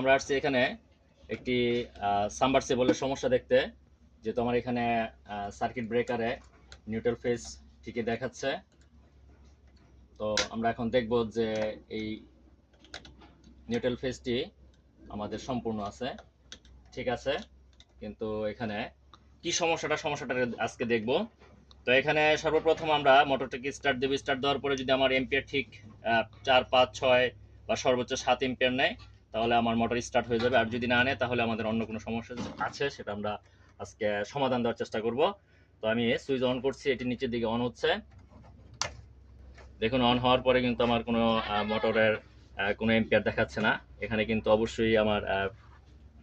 আমরা আসছি এখানে একটি সাম্বারসেবলের সমস্যা দেখতে যেহেতু আমার এখানে সার্কিট ব্রেকারে নিউট্রাল ফেস ঠিকই দেখাচ্ছে। তো আমরা এখন দেখব যে এই নিউট্রাল ফেসটি আমাদের সম্পূর্ণ আছে, ঠিক আছে? কিন্তু এখানে কি সমস্যাটা সমস্যাটা আজকে দেখব। তো এখানে সর্বপ্রথম আমরা মোটরটাকে স্টার্ট দেবো। স্টার্ট দেওয়ার পরে যদি আমার এম্পিয়ার ঠিক চার, পাঁচ, ছয় বা সর্বোচ্চ সাত এম্পিয়ার নেয় তাহলে আমার মোটর স্টার্ট হয়ে যাবে। আর যদি না নেয়, তাহলে আমাদের অন্য কোনো সমস্যা আছে, সেটা আমরা আজকে সমাধান দেওয়ার চেষ্টা করব। তো আমি সুইচ অন করছি, এটি নিচের দিকে অন হচ্ছে। দেখুন অন হওয়ার পরে কিন্তু আমার কোনো মোটরের কোনো এম্পিয়ার দেখাচ্ছে না। এখানে কিন্তু অবশ্যই আমার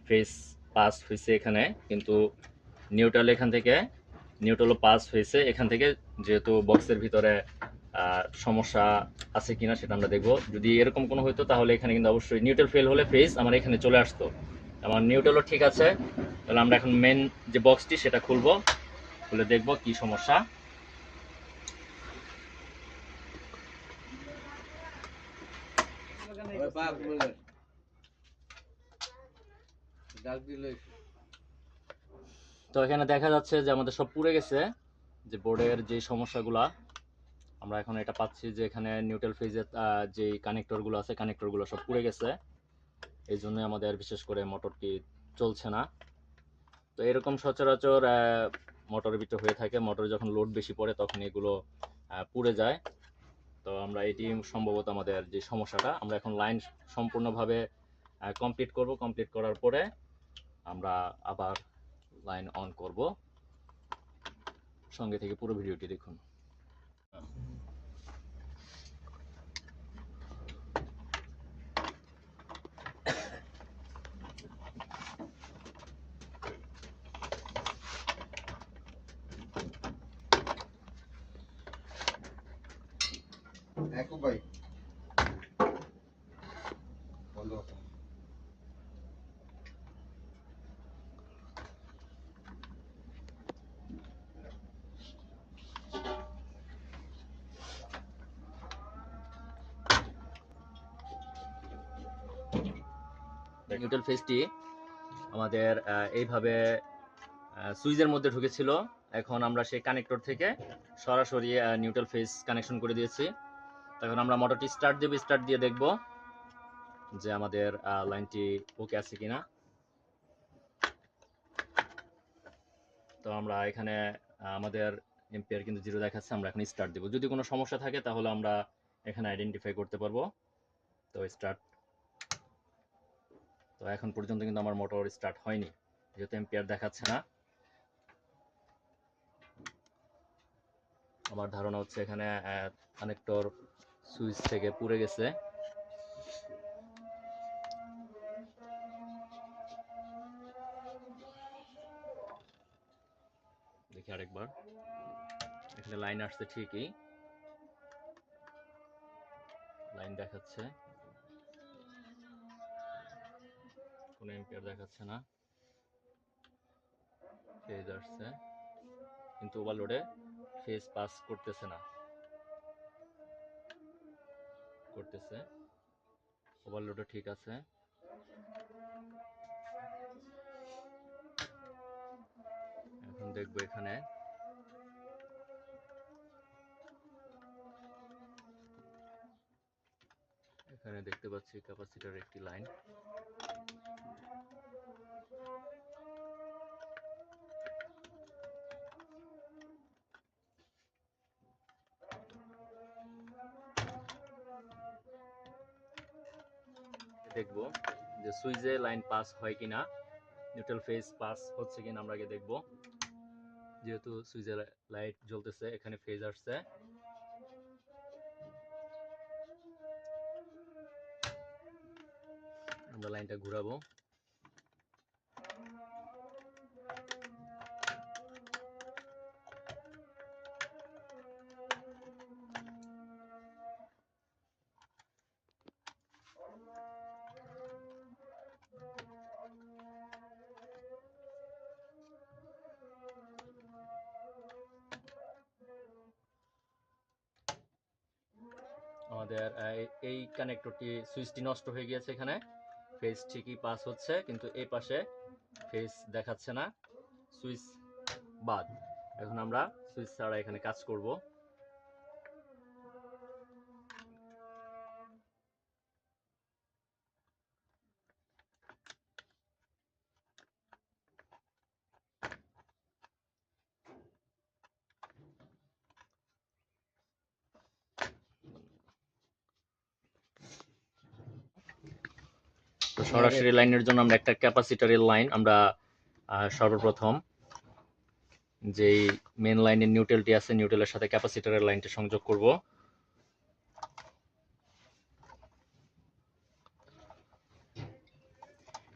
ফেস পাস হয়েছে এখানে। কিন্তু নিউট্রাল এখান থেকে নিউট্রালও পাস হয়েছে এখান থেকে। যেহেতু বক্সের ভিতরে সমস্যা আছে কিনা সেটা আমরা দেখব। যদি এরকম কোনো হতো তাহলে এখানে কিন্তু অবশ্যই নিউট্রাল ফেল হলে ফেস আমার এখানে চলে আসতো। আমার নিউট্রালও ঠিক আছে। তাহলে আমরা এখন মেন যে বক্সটি সেটা খুলবো। খুলে দেখব কি সমস্যা। তো এখানে দেখা যাচ্ছে যে আমাদের সব পুড়ে গেছে। যে বোর্ডের যে সমস্যাগুলা আমরা এখন এটা পাচ্ছি যে এখানে নিউট্রাল ফেজের যে কানেক্টরগুলো আছে কানেক্টরগুলো সব পুড়ে গেছে। এই জন্য আমাদের বিশেষ করে মোটরটি চলছে না। তো এরকম সচরাচর মোটর ভিতরে হয়ে থাকে। মোটরে যখন লোড বেশি পড়ে, তখন এগুলো পুড়ে যায়। তো আমরা এটি সম্ভবত আমাদের যে সমস্যাটা, আমরা এখন লাইন সম্পূর্ণভাবে কমপ্লিট করব। কমপ্লিট করার পরে আমরা আবার লাইন অন করব। সঙ্গে থেকে পুরো ভিডিওটি দেখুন। ভাই। নিউট্রাল ফেসটি আমাদের এইভাবে সুইচের মধ্যে ঢুকেছিল। এখন আমরা সেই কানেক্টর থেকে সরাসরি নিউট্রাল ফেস কানেকশন করে দিয়েছি। তখন আমরা মোটরটি স্টার্ট দেব স্টার্ট দিয়ে দেখব যে আমাদের লাইনটি ওকে আছে কিনা। তো আমরা এখানে আমাদের এম্পিয়ার কিন্তু জিরো দেখাচ্ছে, আমরা এখন স্টার্ট দেব। যদি কোনো সমস্যা থাকে তাহলে আমরা এখানে আইডেন্টিফাই করতে পারব। তো স্টার্ট তো এখন পর্যন্ত কিন্তু আমার মোটর স্টার্ট হয়নি, যেহেতু এম্পিয়ার দেখাচ্ছে না। আমার ধারণা হচ্ছে এখানে কানেক্টর সুইচ থেকে পুড়ে গেছে। দেখি আরেকবার। এখানে লাইন আসছে ঠিকই। লাইন দেখাচ্ছে। কোনো এম্পিয়ার দেখাচ্ছে না। ফেজ আসছে। কিন্তু ওভারলোডে ফেজ পাস করতেছে না। করতেছে। ওভারলোডও ঠিক আছে। এখন দেখব এখানে। এখানে দেখতে পাচ্ছি ক্যাপাসিটার একটি লাইন। দেখব যে সুইচে লাইন পাস হয় কিনা, নিউট্রাল ফেজ পাস হচ্ছে কিনা আমরা আগে দেখব। যেহেতু সুইচে লাইট জ্বলতেছে, এখানে ফেজ আসছে। আমরা লাইনটা ঘুরাবো। আমাদের এই- কানেক্টরটি সুইচটি নষ্ট হয়ে গিয়েছে এখানে। ফেস ঠিকই পাস হচ্ছে, কিন্তু এই পাশে ফেস দেখাচ্ছে না। সুইচ বাদ। এখন আমরা সুইচ ছাড়া এখানে কাজ করব। সরাসরি লাইনের জন্য আমরা একটা ক্যাপাসিটরের লাইন আমরা সর্বপ্রথম যেই মেন লাইনের নিউট্রালটি আছে নিউট্রালের সাথে ক্যাপাসিটরের লাইনটা সংযোগ করব।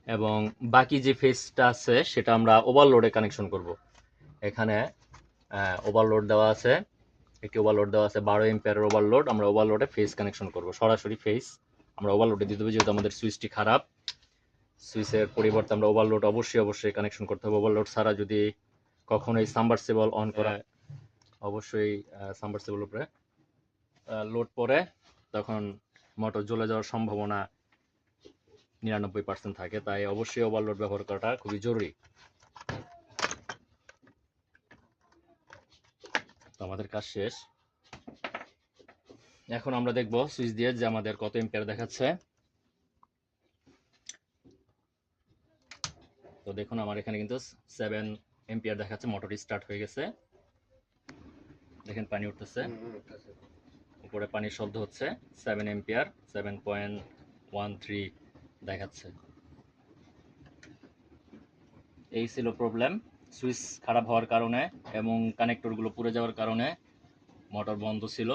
এবং বাকি যে ফেসটা আছে সেটা আমরা ওভারলোডে কানেকশন করব। এখানে ওভারলোড দেওয়া আছে একটি ওভারলোড দেওয়া আছে বারো এম্পিয়ারের ওভারলোড আমরা ওভারলোডে ফেস কানেকশন করব। সরাসরি ফেস আমরা ওভারলোডে দিতে হবে যেহেতু আমাদের সুইচটি খারাপ। সুইচের পরিবর্তে আমরা ওভারলোড অবশ্যই অবশ্যই কানেকশন করতে হবে। ওভারলোড ছাড়া যদি কখনো এই সাবমার্সিবল অন করা অবশ্যই সাবমার্সিবল উপরে লোড পরে তখন মোটর জ্বলে যাওয়ার সম্ভাবনা নিরানব্বই পার্সেন্ট থাকে। তাই অবশ্যই ওভারলোড ব্যবহার করাটা খুবই জরুরি। তো আমাদের কাজ শেষ। এখন আমরা দেখব সুইচ দিয়ে যে আমাদের কত এম্পিয়ার দেখাচ্ছে। তো দেখুন আমার এখানে কিন্তু সেভেন এম্পিয়ার দেখাচ্ছে মোটরটি স্টার্ট হয়ে গেছে। দেখেন পানি উঠতেছে। উপরে পানির শব্দ হচ্ছে seven ampere seven point one three দেখাচ্ছে। এই ছিল প্রবলেম সুইচ খারাপ হওয়ার কারণে এবং কানেক্টরগুলো পুড়ে যাওয়ার কারণে মোটর বন্ধ ছিল।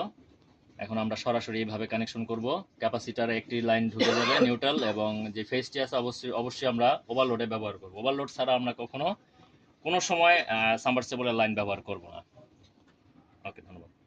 এখন আমরা সরাসরি এইভাবে কানেকশন করব। ক্যাপাসিটারে একটি লাইন ঢুকে যাবে নিউট্রাল এবং যে ফেসটি আছে অবশ্যই অবশ্যই আমরা ওভারলোডে ব্যবহার করব। ওভারলোড ছাড়া আমরা কখনো কোনো সময় সাবমার্সিবলের লাইন ব্যবহার করব না। ওকে ধন্যবাদ।